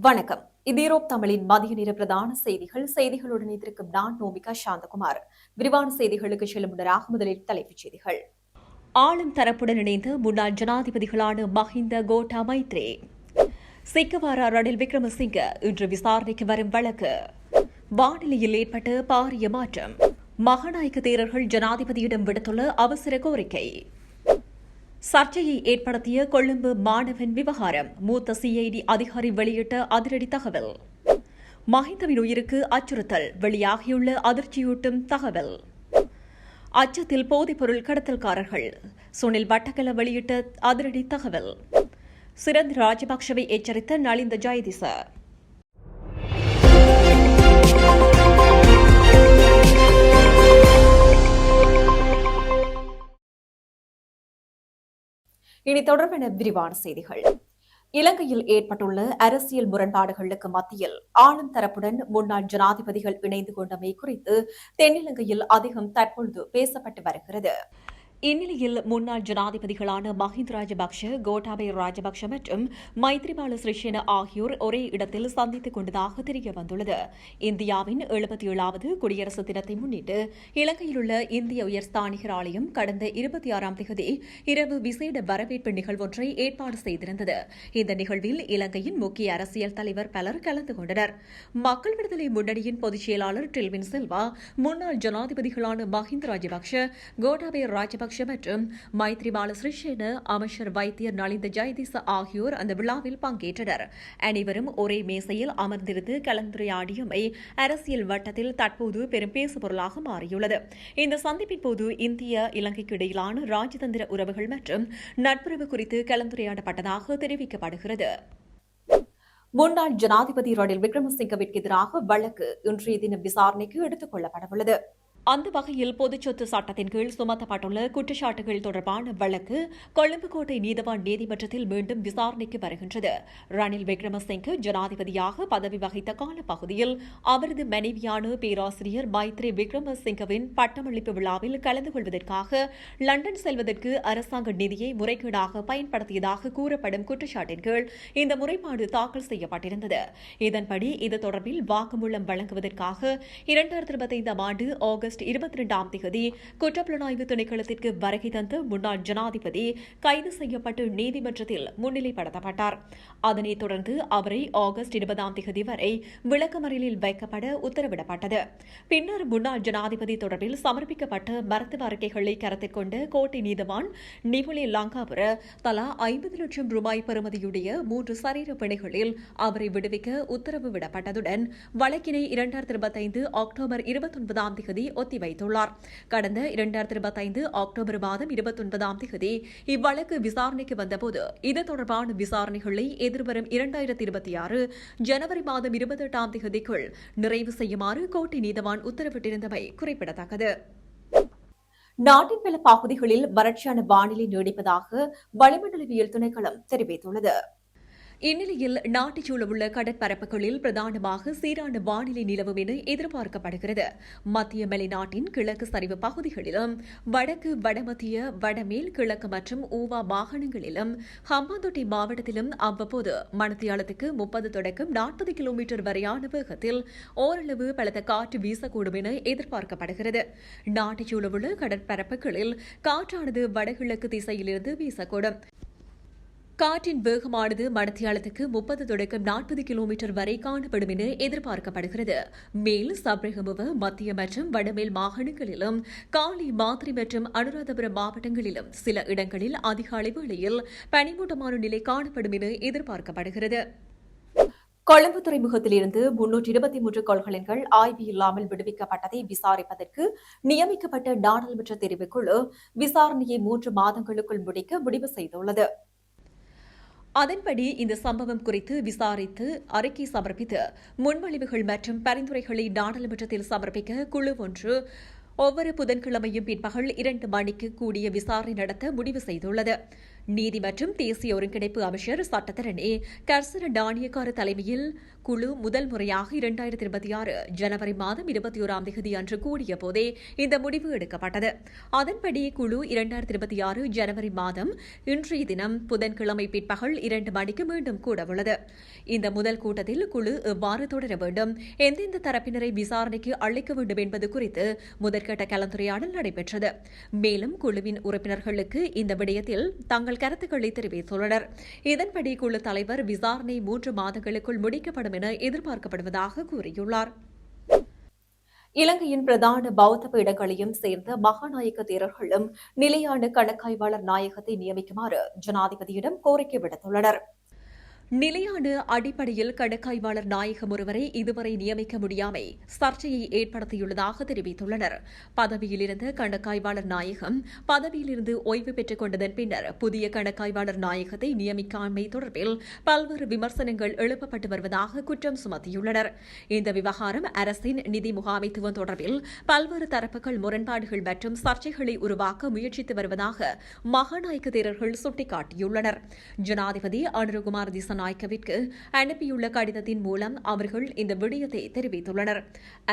வணக்கம். இது ஈரோப் தமிழின் மதிய நேர பிரதான செய்திகள். செய்திகளுடன் இணைந்திருக்கும் நான் நோமிகா சாந்தகுமார். விரிவான செய்திகளுக்கு செல்லும் முன்னராக முதலில் தலைப்புச் செய்திகள். ஆளும் தரப்புடன் இணைந்து முன்னாள் ஜனாதிபதிகளான மஹிந்த கோட்டா மைத்ரே. சிக்கவாரா ரணில் விக்ரமசிங்க இன்று விசாரணைக்கு வரும் வழக்கு. வானிலையில் ஏற்பட்ட பாரிய மாற்றம். மகாநாயக்க தேரர்கள் ஜனாதிபதியிடம் விடுத்துள்ள அவசர கோரிக்கை. சர்ச்சையை ஏற்படுத்திய கொழும்பு மாணவன் விவகாரம் மூத்த சிஐடி அதிகாரி வெளியிட்ட அதிரடி தகவல். மஹிந்தவின் உயிருக்கு அச்சுறுத்தல் வெளியாகியுள்ள அதிர்ச்சியூட்டும் தகவல். அச்சத்தில் போதைப்பொருள் கடத்தல்காரர்கள் சுனில் வட்டக்கல வெளியிட்ட அதிரடி தகவல். சிறந்த ராஜபக்சவை எச்சரித்த நலிந்த ஜெயதிசா. இனி தொடர்பான விரிவான செய்திகள். இலங்கையில் ஏற்பட்டுள்ள அரசியல் முரண்பாடுகளுக்கு மத்தியில் ஆளும் தரப்புடன் முன்னாள் ஜனாதிபதிகள் இணைந்து கொண்டமை குறித்து தென்னிலங்கையில் அதிகம் தற்பொழுது பேசப்பட்டு வருகிறது. இந்நிலையில் முன்னாள் ஜனாதிபதிகளான மஹிந்த ராஜபக்ஷ கோட்டாபய ராஜபக்ஷ மற்றும் மைத்ரிபால சிறிசேன ஆகியோர் ஒரே இடத்தில் சந்தித்துக் கொண்டதாக தெரிய வந்துள்ளது. இந்தியாவின் எழுபத்தி ஏழாவது குடியரசு தினத்தை முன்னிட்டு இலங்கையில் உள்ள இந்திய உயர்ஸ்தானிகர் ஆலயம் கடந்த இருபத்தி ஆறாம் தேதி இரவு விசேட வரவேற்பு நிகழ்வொன்றை ஏற்பாடு செய்திருந்தது. இந்த நிகழ்வில் இலங்கையின் முக்கிய அரசியல் தலைவர் பலர் கலந்து கொண்டனர். மக்கள் விடுதலை முன்னணியின் பொதுச் செயலாளர் டில்வின் சில்வா முன்னாள் ஜனாதிபதிகளான மஹிந்த ராஜபக்ஷ கோட்டாபய ராஜபக்ஷ ராஜபக்ஷ மற்றும் மைத்ரிபால சிறிசேன அமைச்சர் வைத்தியர் நலிந்த ஜெயதிச ஆகியோர் அந்த விழாவில் பங்கேற்றனர். அனைவரும் ஒரே மேசையில் அமர்ந்திருந்து கலந்துரையாடியமை அரசியல் வட்டத்தில் தற்போது பெரும் பேசுபொருளாக மாறியுள்ளது. இந்த சந்திப்பின் போது இந்திய இலங்கைக்கு இடையிலான ராஜதந்திர உறவுகள் மற்றும் நட்புறவு குறித்து கலந்துரையாடப்பட்டதாக தெரிவிக்கப்படுகிறது. முன்னாள் ஜனாதிபதி ரணில் விக்ரமசிங்கவிற்கு எதிராக வழக்கு இன்றைய தினம் விசாரணைக்கு எடுத்துக் கொள்ளப்படவுள்ளது. அந்த வகையில் பொதுச் சொத்து சட்டத்தின் கீழ் சுமத்தப்பட்டுள்ள குற்றச்சாட்டுகள் தொடர்பான வழக்கு கொழும்பு கோட்டை நீதவான் நீதிமன்றத்தில் மீண்டும் விசாரணைக்கு வருகின்றது. ரணில் விக்ரமசிங்கு ஜனாதிபதியாக பதவி வகித்த காலப்பகுதியில் அவரது மனைவியான பேராசிரியர் மைத்ரி விக்ரமசிங்கவின் பட்டமளிப்பு விழாவில் கலந்து கொள்வதற்காக லண்டன் செல்வதற்கு அரசாங்க நிதியை முறைகேடாக பயன்படுத்தியதாக கூறப்படும் குற்றச்சாட்டின் கீழ் இந்த முறைப்பாடு தாக்கல் செய்யப்பட்டிருந்தது. இதன்படி இது தொடர்பில் வாக்குமூலம் வழங்குவதற்காக இரண்டாயிரத்தி இருபத்தைந்தாம் ஆண்டு ஆகஸ்ட் இருபத்தி ரெண்டாம் தேதி குற்றப்புலனாய்வு திணைக்களத்திற்கு வருகை தந்த முன்னாள் ஜனாதிபதி கைது செய்யப்பட்டு நீதிமன்றத்தில் முன்னிலைப்படுத்தப்பட்டார். அதனைத் தொடர்ந்து அவரை ஆகஸ்ட் இருபதாம் தேதி வரை விளக்கமறியலில் வைக்கப்பட உத்தரவிடப்பட்டது. பின்னர் முன்னாள் ஜனாதிபதி தொடர்பில் சமர்ப்பிக்கப்பட்ட மருத்துவ அறிக்கைகளை கருத்தில் கொண்டு கோட்டை நீதிவான் நிபுலி லங்காபுர தலா ஐம்பது லட்சம் ரூபாய் பெறுமதியுடைய மூன்று சரீர பிணைகளில் அவரை விடுவிக்க உத்தரவு விடப்பட்டதுடன் வழக்கினை இரண்டாயிரத்தி இருபத்தைந்து அக்டோபர் இருபத்தொன்பதாம் தேதி ஒத்தி வைத்துள்ளார். கடந்த இரண்டாயிரத்தி இருபத்தைந்து அக்டோபர் மாதம் இருபத்தொன்பதாம் தேதி இவ்வழக்கு விசாரணைக்கு வந்தபோது இது தொடர்பான விசாரணைகளை எதிர்வரும் இரண்டாயிரத்தி இருபத்தி ஆறு ஜனவரி மாதம் இருபத்தெட்டாம் தேதிக்குள் நிறைவு செய்யுமாறு கோட்டை நீதவான் உத்தரவிட்டிருந்தமை குறிப்பிடத்தக்கது. நாட்டின் பல பகுதிகளில் வறட்சியான வானிலை நீடிப்பதாக வளிமண்டலவியல் திணைக்களம் தெரிவித்துள்ளது. இந்நிலையில் நாட்டிச் சூழவுள்ள கடற்பரப்புகளில் பிரதானமாக சீரான வானிலை நிலவும் என எதிர்பார்க்கப்படுகிறது. மத்திய மலைநாட்டின் கிழக்கு சரிவு பகுதிகளிலும் வடக்கு வடமத்திய வடமேல் கிழக்கு மற்றும் ஊவா மாகாணங்களிலும் ஹம்பாந்தோட்டை மாவட்டத்திலும் அவ்வப்போது மணத்தியாலத்துக்கு முப்பது தொடக்கம் நாற்பது கிலோமீட்டர் வரையான வேகத்தில் ஓரளவு பலத்த காற்று வீசக்கூடும் என எதிர்பார்க்கப்படுகிறது. நாட்டிச் சூழவுள்ள கடற்பரப்புகளில் காற்றானது வடகிழக்கு திசையிலிருந்து வீசக்கூடும். காற்றின் வேகமானது மடத்தியாலத்துக்கு முப்பது தொடக்கம் நாற்பது கிலோமீட்டர் வரை காணப்படும் என எதிர்பார்க்கப்படுகிறது. மேல் சபரகமுவ மத்திய மற்றும் வடமேல் மாகாணங்களிலும் காலி மாத்திரை மற்றும் அனுராதபுரம் மாவட்டங்களிலும் சில இடங்களில் அதிகாலை வேளையில் பனிமூட்டமான நிலை காணப்படும் என எதிர்பார்க்கப்படுகிறது. கொழும்பு துறைமுகத்திலிருந்து முன்னூற்றி இருபத்தி மூன்று கொள்கலன்கள் ஆய்வு இல்லாமல் விடுவிக்கப்பட்டதை விசாரிப்பதற்கு நியமிக்கப்பட்ட நாடாளுமன்ற தெரிவுக்குழு விசாரணையை மூன்று மாதங்களுக்குள் முடிக்க முடிவு செய்துள்ளது. அதன்படி இந்த சம்பவம் குறித்து விசாரித்து அறிக்கை சமர்ப்பித்து முன்மொழிவுகள் மற்றும் பரிந்துரைகளை நாடாளுமன்றத்தில் சமர்ப்பிக்க குழு ஒன்று ஒவ்வொரு புதன்கிழமையும் பிற்பகல் இரண்டு மணிக்கு கூடிய விசாரணை நடத்த முடிவு செய்துள்ளது. நீதி மற்றும் தேசிய ஒருங்கிணைப்பு அமைச்சர் சட்டத்தரணி கர்சன டானியக்கார தலைமையில் குழு முதல் முறையாக இரண்டாயிரத்தி இருபத்தி ஆறு ஜனவரி மாதம் இருபத்தி ஓராம் தேதி அன்று கூடிய போதே இந்த முடிவு எடுக்கப்பட்டது. அதன்படி குழு இரண்டாயிரத்தி இருபத்தி ஆறு ஜனவரி மாதம் இன்றைய தினம் புதன்கிழமை பிற்பகல் இரண்டு மணிக்கு மீண்டும் கூடவுள்ளது இந்த முதல் கூட்டத்தில் குழு எவ்வாறு தொடர வேண்டும் எந்தெந்த தரப்பினரை விசாரணைக்கு அழைக்க வேண்டும் என்பது குறித்து முதற்கட்ட கலந்துரையாடல் நடைபெற்றது. மேலும் குழுவின் உறுப்பினர்களுக்கு இந்த விடயத்தில் தங்கள் கருத்துக்களை தெரிவித்துள்ளனர். இதன்படி குழு தலைவர் விசாரணை மூன்று மாதங்களுக்குள் முடிக்கப்படும் என எதிர்பார்க்கப்படுவதாக கூறியுள்ளார். இலங்கையின் பிரதான பௌத்த பீடங்களையும் சேர்ந்த மகாநாயக்க தேரர்களும் நிலையான கணக்காய்வாளர் நாயகத்தை நியமிக்குமாறு ஜனாதிபதியிடம் கோரிக்கை விடுத்துள்ளனர். நிலையான அடிப்படையில் கணக்காய்வாளர் நாயகம் ஒருவரை இதுவரை நியமிக்க முடியாமை சர்ச்சையை ஏற்படுத்தியுள்ளதாக தெரிவித்துள்ளனர். பதவியிலிருந்த கணக்காய்வாளர் நாயகம் பதவியிலிருந்து ஓய்வு பெற்றுக் கொண்டதன் பின்னர் புதிய கணக்காய்வாளர் நாயகத்தை நியமிக்காமை தொடர்பில் பல்வேறு விமர்சனங்கள் எழுப்பப்பட்டு வருவதாக குற்றம் சுமத்தியுள்ளனர். இந்த விவகாரம் அரசின் நிதி முகாமைத்துவம் தொடர்பில் பல்வேறு தரப்புகள் முரண்பாடுகள் மற்றும் சர்ச்சைகளை உருவாக்க முயற்சித்து வருவதாக மகாநாயக்க தேரர்கள் சுட்டிக்காட்டியுள்ளனர். ஜனாதிபதி அனுருகுமார் திசன் நாயக்கவிற்கு அனுப்பியுள்ள கடிதத்தின் மூலம் அவர்கள் இந்த விடயத்தை தெரிவித்துள்ளனர்.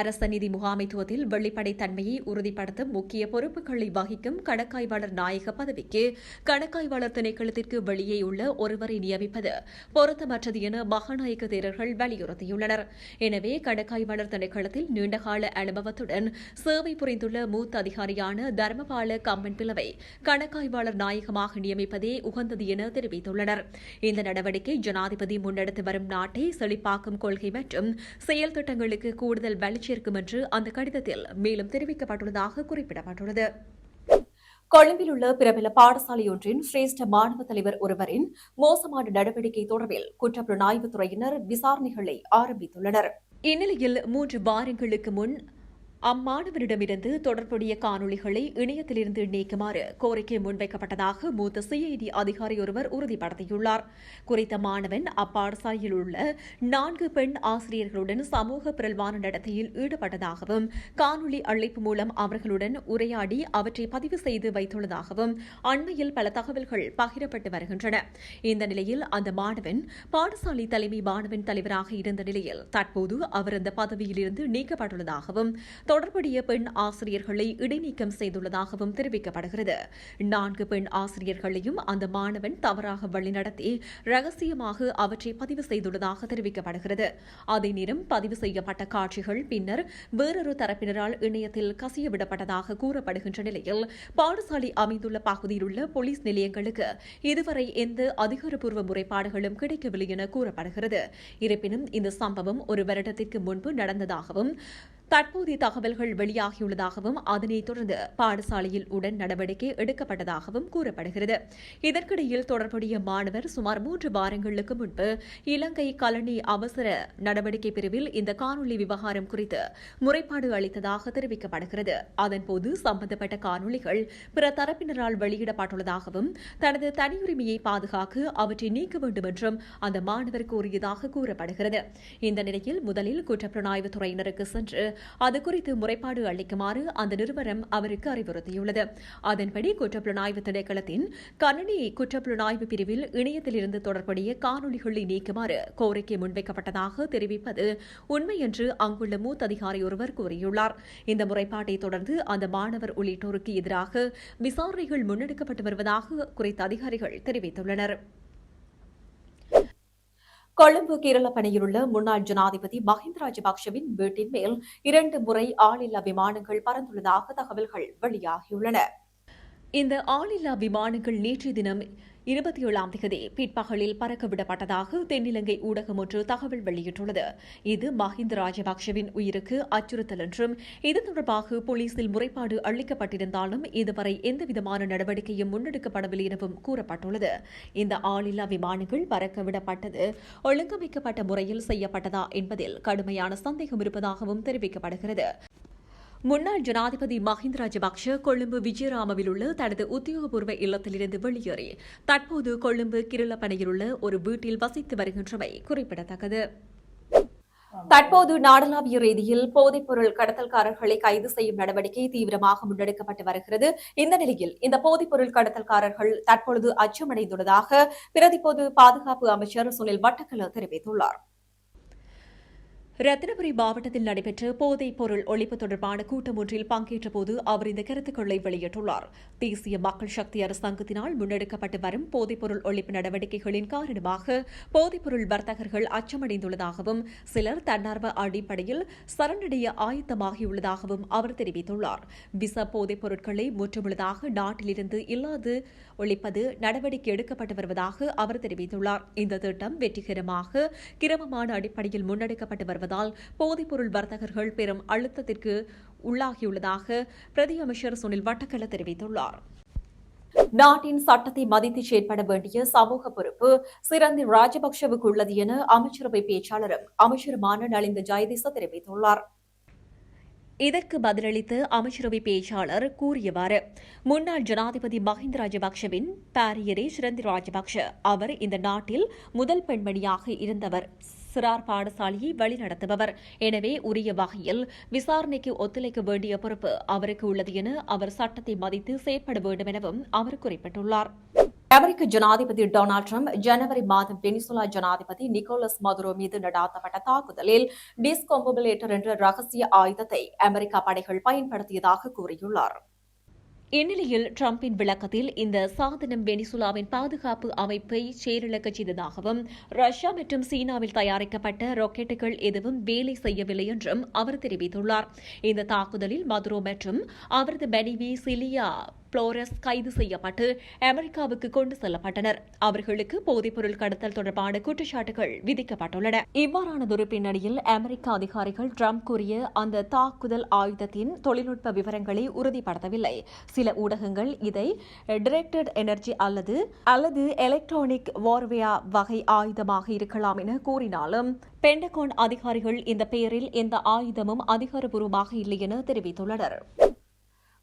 அரச நிதி முகாமைத்துவத்தில் வெளிப்படை தன்மையை உறுதிப்படுத்தும் முக்கிய பொறுப்புகளை வகிக்கும் கணக்காய்வாளர் நாயக பதவிக்கு கணக்காய்வாளர் திணைக்களத்திற்கு வெளியே உள்ள ஒருவரை நியமிப்பது பொருத்தமற்றது என மகாநாயக்க தேரர்கள் வலியுறுத்தியுள்ளனர். எனவே கணக்காய்வாளர் திணைக்களத்தில் நீண்டகால அனுபவத்துடன் சேவை புரிந்துள்ள மூத்த அதிகாரியான தர்மபால கம்மன் பிளவை கணக்காய்வாளர் நாயகமாக நியமிப்பதே உகந்தது என தெரிவித்துள்ளனர். இந்த நடவடிக்கை ஜனாதிபதி முன்னெடுத்து வரும் நாட்டை செழிப்பாக்கும் கொள்கை மற்றும் செயல் திட்டங்களுக்கு கூடுதல் வலு சேர்க்கும் என்று அந்த கடிதத்தில் மேலும் தெரிவிக்கப்பட்டுள்ளதாக குறிப்பிடப்பட்டுள்ளது. கொழும்பில் உள்ள பிரபல பாடசாலையொன்றின் சிரேஷ்ட மாணவ தலைவர் ஒருவரின் மோசமான நடவடிக்கை தொடர்பில் குற்றப்புலனாய்வுத் துறையினர் விசாரணைகளை ஆரம்பித்துள்ளனர். இந்நிலையில் மூன்று வாரங்களுக்கு முன் அம்மாணவரிடமிருந்து தொடர்புடைய காணொளிகளை இணையத்திலிருந்து நீக்குமாறு கோரிக்கை முன்வைக்கப்பட்டதாக மூத்த சிஐடி அதிகாரி ஒருவர் உறுதிப்படுத்தியுள்ளார். குறித்த மாணவன் அப்பாடசாலையில் உள்ள நான்கு பெண் ஆசிரியர்களுடன் சமூக பிரல்வான நடத்தையில் ஈடுபட்டதாகவும் காணொலி அழைப்பு மூலம் அவர்களுடன் உரையாடி அவற்றை பதிவு செய்து வைத்துள்ளதாகவும் அண்மையில் பல தகவல்கள் பகிரப்பட்டு வருகின்றன. இந்த நிலையில் அந்த மாணவன் பாடசாலை தலைமை மாணவன் தலைவராக இருந்த நிலையில் தற்போது அவர் அந்த பதவியிலிருந்து நீக்கப்பட்டுள்ளதாகவும் தொடர்புடைய பெண் ஆசிரியர்களை இடைநீக்கம் செய்துள்ளதாகவும் தெரிவிக்கப்படுகிறது. நான்கு பெண் ஆசிரியர்களையும் அந்த மாணவன் தவறாக வழிநடத்தி ரகசியமாக அவற்றை பதிவு செய்துள்ளதாக தெரிவிக்கப்படுகிறது. அதே நேரம் பதிவு செய்யப்பட்ட காட்சிகள் பின்னர் வேறொரு தரப்பினரால் இணையத்தில் கசியவிடப்பட்டதாக கூறப்படுகின்ற நிலையில் பாடசாலை அமைந்துள்ள பகுதியில் உள்ள போலீஸ் நிலையங்களுக்கு இதுவரை எந்த அதிகாரப்பூர்வ முறைப்பாடுகளும் கிடைக்கவில்லை என கூறப்படுகிறது. இருப்பினும் இந்த சம்பவம் ஒரு வருடத்திற்கு முன்பு நடந்ததாகவும் தற்போதைய தகவல்கள் வெளியாகியுள்ளதாகவும் அதனைத் தொடர்ந்து பாடசாலையில் உடன் நடவடிக்கை எடுக்கப்பட்டதாகவும் கூறப்படுகிறது. இதற்கிடையில் தொடர்புடைய மாணவர் சுமார் மூன்று வாரங்களுக்கு முன்பு இலங்கை கலனி அவசர நடவடிக்கை பிரிவில் இந்த காணொலி விவகாரம் குறித்து முறைப்பாடு அளித்ததாக தெரிவிக்கப்படுகிறது. அதன்போது சம்பந்தப்பட்ட காணொலிகள் பிற தரப்பினரால் வெளியிடப்பட்டுள்ளதாகவும் தனது தனியுரிமையை பாதுகாக்க அவற்றை நீக்க வேண்டும் என்றும் அந்த மாணவர் கூறியதாக கூறப்படுகிறது. இந்த நிலையில் முதலில் குற்றப்புலனாய்வு துறையினருக்கு சென்று அது குறித்து முறைப்பாடு அளிக்குமாறு அந்த நிறுவனம் அவருக்கு அறிவுறுத்தியுள்ளது. அதன்படி குற்றப்புலனாய்வு திணைக்களத்தின் கணனி குற்றப்புலனாய்வு பிரிவில் இணையத்திலிருந்து தொடர்புடைய காணொலிகளை நீக்குமாறு கோரிக்கை முன்வைக்கப்பட்டதாக தெரிவிப்பது உண்மை என்று அங்குள்ள மூத்த அதிகாரி ஒருவர் கூறியுள்ளார். இந்த முறைப்பாட்டை தொடர்ந்து அந்த மாணவர் உள்ளிட்டோருக்கு எதிராக விசாரணைகள் முன்னெடுக்கப்பட்டு வருவதாக குறித்த அதிகாரிகள் தெரிவித்துள்ளனர். கொழும்பு கேரளப்பணியில் உள்ள முன்னாள் ஜனாதிபதி மஹிந்த ராஜபக்சவின் வீட்டின் மேல் இரண்டு முறை ஆளில்லா விமானங்கள் பறந்துள்ளதாக தகவல்கள் வெளியாகியுள்ளன. இந்த ஆளில்லா விமானங்கள் நேற்றைய தினம் இருபத்தி ஏழாம் தேதி பிற்பகலில் பறக்கவிடப்பட்டதாக தென்னிலங்கை ஊடகம் ஒன்று தகவல் வெளியிட்டுள்ளது. இது மஹிந்த ராஜபக்சவின் உயிருக்கு அச்சுறுத்தல் என்றும் இது தொடர்பாக போலீசில் முறைப்பாடு அளிக்கப்பட்டிருந்தாலும் இதுவரை எந்தவிதமான நடவடிக்கையும் முன்னெடுக்கப்படவில்லை எனவும் கூறப்பட்டுள்ளது. இந்த ஆளில்லா விமானங்கள் பறக்கவிடப்பட்டது ஒழுங்கமைக்கப்பட்ட முறையில் செய்யப்பட்டதா என்பதில் கடுமையான சந்தேகம் இருப்பதாகவும் தெரிவிக்கப்படுகிறது. முன்னாள் ஜனாதிபதி மஹிந்த ராஜபக்ஷ கொழும்பு விஜயராமவில் உள்ள தனது உத்தியோகபூர்வ இல்லத்திலிருந்து வெளியேறி தற்போது கொழும்பு கிருளப்பனையில் உள்ள ஒரு வீட்டில் வசித்து வருகின்றமை குறிப்பிடத்தக்கது. தற்போது நாடளாவிய ரீதியில் போதைப்பொருள் கடத்தல்காரர்களை கைது செய்யும் நடவடிக்கை தீவிரமாக முன்னெடுக்கப்பட்டு வருகிறது. இந்த நிலையில் இந்த போதைப்பொருள் கடத்தல்காரர்கள் தற்பொழுது அச்சமடைந்துள்ளதாக பிரதி பாதுகாப்பு அமைச்சர் சுனில் வட்டக்கல தெரிவித்துள்ளாா் ரத்தினபுரி மாவட்டத்தில் நடைபெற்ற போதைப் பொருள் ஒழிப்பு தொடர்பான கூட்டம் ஒன்றில் பங்கேற்றபோது அவர் இந்த கருத்துக்களை வெளியிட்டுள்ளார். தேசிய மக்கள் சக்தி அரசாங்கத்தினால் முன்னெடுக்கப்பட்டு வரும் போதைப்பொருள் ஒழிப்பு நடவடிக்கைகளின் காரணமாக போதைப்பொருள் வர்த்தகர்கள் அச்சமடைந்துள்ளதாகவும் சிலர் தன்னார்வ அடிப்படையில் சரணடைய ஆயத்தமாகியுள்ளதாகவும் அவர் தெரிவித்துள்ளார். விச போதைப் பொருட்களை முற்றுமுழுதாக நாட்டிலிருந்து இல்லாது ஒழிப்பது நடவடிக்கை எடுக்கப்பட்டு வருவதாக அவர் தெரிவித்துள்ளார். இந்த திட்டம் வெற்றிகரமாக கிரமமான அடிப்படையில் முன்னெடுக்கப்பட்டு வருவதால் போதைப்பொருள் வர்த்தகர்கள் பெரும் அழுத்தத்திற்கு உள்ளாகியுள்ளதாக பிரதி அமைச்சர் சுனில் வட்டக்கல தெரிவித்துள்ளார். நாட்டின் சட்டத்தை மதித்து செயற்பட வேண்டிய சமூக பொறுப்பு சிறந்த ராஜபக்சவுக்கு உள்ளது என அமைச்சரவை பேச்சாளரும் அமைச்சருமான நலிந்த ஜெயதிச தெரிவித்துள்ளார். இதற்கு பதிலளித்த அமைச்சரவை பேச்சாளர் கூறியவாறு முன்னாள் ஜனாதிபதி மஹிந்த ராஜபக்சவின் பாரியரே சிறந்தி ராஜபக்ஷ. அவர் இந்த நாட்டில் முதல் பெண்மணியாக இருந்தவர். சிறார் பாடசாலையை வழிநடத்துபவர். எனவே உரிய வகையில் விசாரணைக்கு ஒத்துழைக்க வேண்டிய பொறுப்பு அவருக்கு உள்ளது என அவர் சட்டத்தை மதித்து செயற்பட வேண்டும் எனவும் அவர் குறிப்பிட்டுள்ளார். அமெரிக்க ஜனாதிபதி டொனால்டு ட்ரம்ப் ஜனவரி மாதம் பெனிசுலா ஜனாதிபதி நிக்கோலஸ் மதுரோ மீது நடாத்தப்பட்ட தாக்குதலில் டிஸ்கொம்புலேட்டர் என்ற ரகசிய ஆயுதத்தை அமெரிக்கா படைகள் பயன்படுத்தியதாக கூறியுள்ளார். இந்நிலையில் டிரம்பின் விளக்கத்தில் இந்த சாதனம் வெனிசுலாவின் பாதுகாப்பு அமைப்பை செயலிழக்கச் செய்ததாகவும் ரஷ்யா மற்றும் சீனாவில் தயாரிக்கப்பட்ட ராக்கெட்டுகள் எதுவும் வேலை செய்யவில்லை என்றும் அவர் தெரிவித்துள்ளார். இந்த தாக்குதலில் மதுரோ மற்றும் அவரது மனைவி சிலியா புளோரஸ் கைது செய்யப்பட்டு அமெரிக்காவுக்கு கொண்டு செல்லப்பட்டனர். அவர்களுக்கு போதைப்பொருள் கடத்தல் தொடர்பான குற்றச்சாட்டுகள் விதிக்கப்பட்டுள்ளன. இவ்வாறானதொரு பின்னணியில் அமெரிக்க அதிகாரிகள் ட்ரம்ப் கூறிய அந்த தாக்குதல் ஆயுதத்தின் தொழில்நுட்ப விவரங்களை உறுதிப்படுத்தவில்லை. சில ஊடகங்கள் இதை டிரெக்டட் எனர்ஜி அல்லது அல்லது எலக்ட்ரானிக் வார்வேயா வகை ஆயுதமாக இருக்கலாம் என கூறினாலும் பெண்டகோன் அதிகாரிகள் இந்த பெயரில் எந்த ஆயுதமும் அதிகாரப்பூர்வமாக இல்லை என தெரிவித்துள்ளனர்.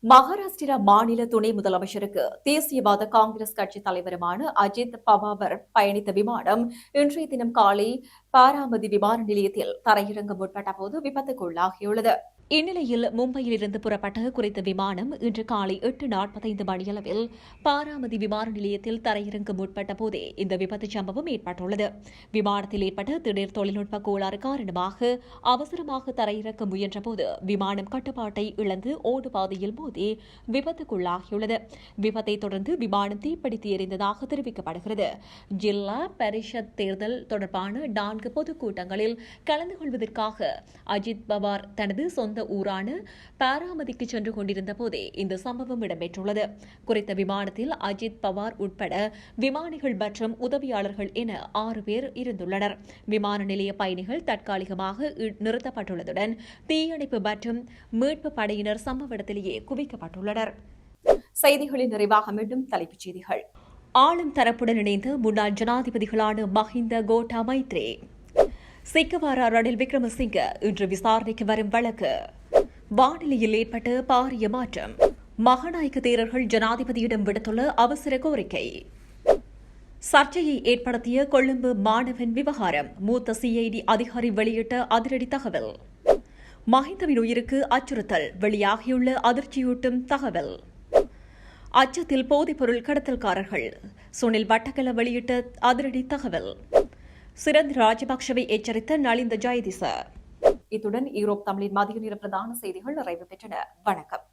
மகாராஷ்டிரா மாநில துணை முதலமைச்சருக்கு தேசியவாத காங்கிரஸ் கட்சி தலைவருமான அஜித் பவாவர் பயணித்த விமானம் இன்றைய தினம் காலை பாராமதி விமான நிலையத்தில் தரையிறங்க முற்பட்ட போது விபத்துக்குள்ளாகியுள்ளது. இந்நிலையில் மும்பையில் இருந்து புறப்பட்ட குறித்த விமானம் இன்று காலை எட்டு நாற்பத்தைந்து மணியளவில் பாராமதி விமான நிலையத்தில் தரையிறங்க முற்பட்ட போதே இந்த விபத்து சம்பவம் ஏற்பட்டுள்ளது. விமானத்தில் ஏற்பட்ட திடீர் தொழில்நுட்ப கோளாறு காரணமாக அவசரமாக தரையிறக்க முயன்றபோது விமானம் கட்டுப்பாட்டை இழந்து ஓடுபாதையில் மோதி விபத்துக்குள்ளாகியுள்ளது. விபத்தை தொடர்ந்து விமானம் தீப்பிடித்து எறிந்ததாக தெரிவிக்கப்படுகிறது. ஜில்லா பரிஷத் தேர்தல் தொடர்பான நான்கு பொதுக்கூட்டங்களில் கலந்து கொள்வதற்காக அஜித் பவார் தனது சொந்த ஊரான பாராமதிக்கு சென்று கொண்டிருந்த போதே இந்த சம்பவம் இடம்பெற்றுள்ளது. குறித்த விமானத்தில் அஜித் பவார் உட்பட விமானிகள் மற்றும் உதவியாளர்கள் என ஆறு பேர் இருந்துள்ளனர். விமான நிலைய பயணிகள் தற்காலிகமாக நிறுத்தப்பட்டுள்ளதுடன் தீயணைப்பு மற்றும் மீட்பு படையினர் சம்பவ இடத்திலேயே குவிக்கப்பட்டுள்ளனர். செய்திகளின் நிறைவாக மீண்டும் தலைப்புச் செய்திகள். ஆளும் தரப்புடன் இணைந்து முன்னாள் ஜனாதிபதிகளான மஹிந்த கோட்டா மைத்ரே. சிக்கவாரா ரணில் விக்ரமசிங்க இன்று விசாரணைக்கு வரும் வழக்கு. வானிலையில் ஏற்பட்ட பாரிய மாற்றம். மகாநாயக்க தேரர்கள் ஜனாதிபதியிடம் விடுத்துள்ள அவசர கோரிக்கை. சர்ச்சையை ஏற்படுத்திய கொழும்பு மாணவன் விவகாரம் மூத்த சிஐடி அதிகாரி வெளியிட்ட அதிரடி தகவல். மஹிந்தவின் உயிருக்கு அச்சுறுத்தல் வெளியாகியுள்ள அதிர்ச்சியூட்டும் தகவல். அச்சத்தில் போதைப்பொருள் கடத்தல்காரர்கள் சுனில் வட்டக்கல வெளியிட்ட அதிரடி தகவல். சிறந்த ராஜபக்சவை எச்சரித்த நலிந்த ஜெயதிச. இத்துடன் ஈரோப் தமிழின் மதிய நேர பிரதான செய்திகள் நிறைவு பெற்றன. வணக்கம்.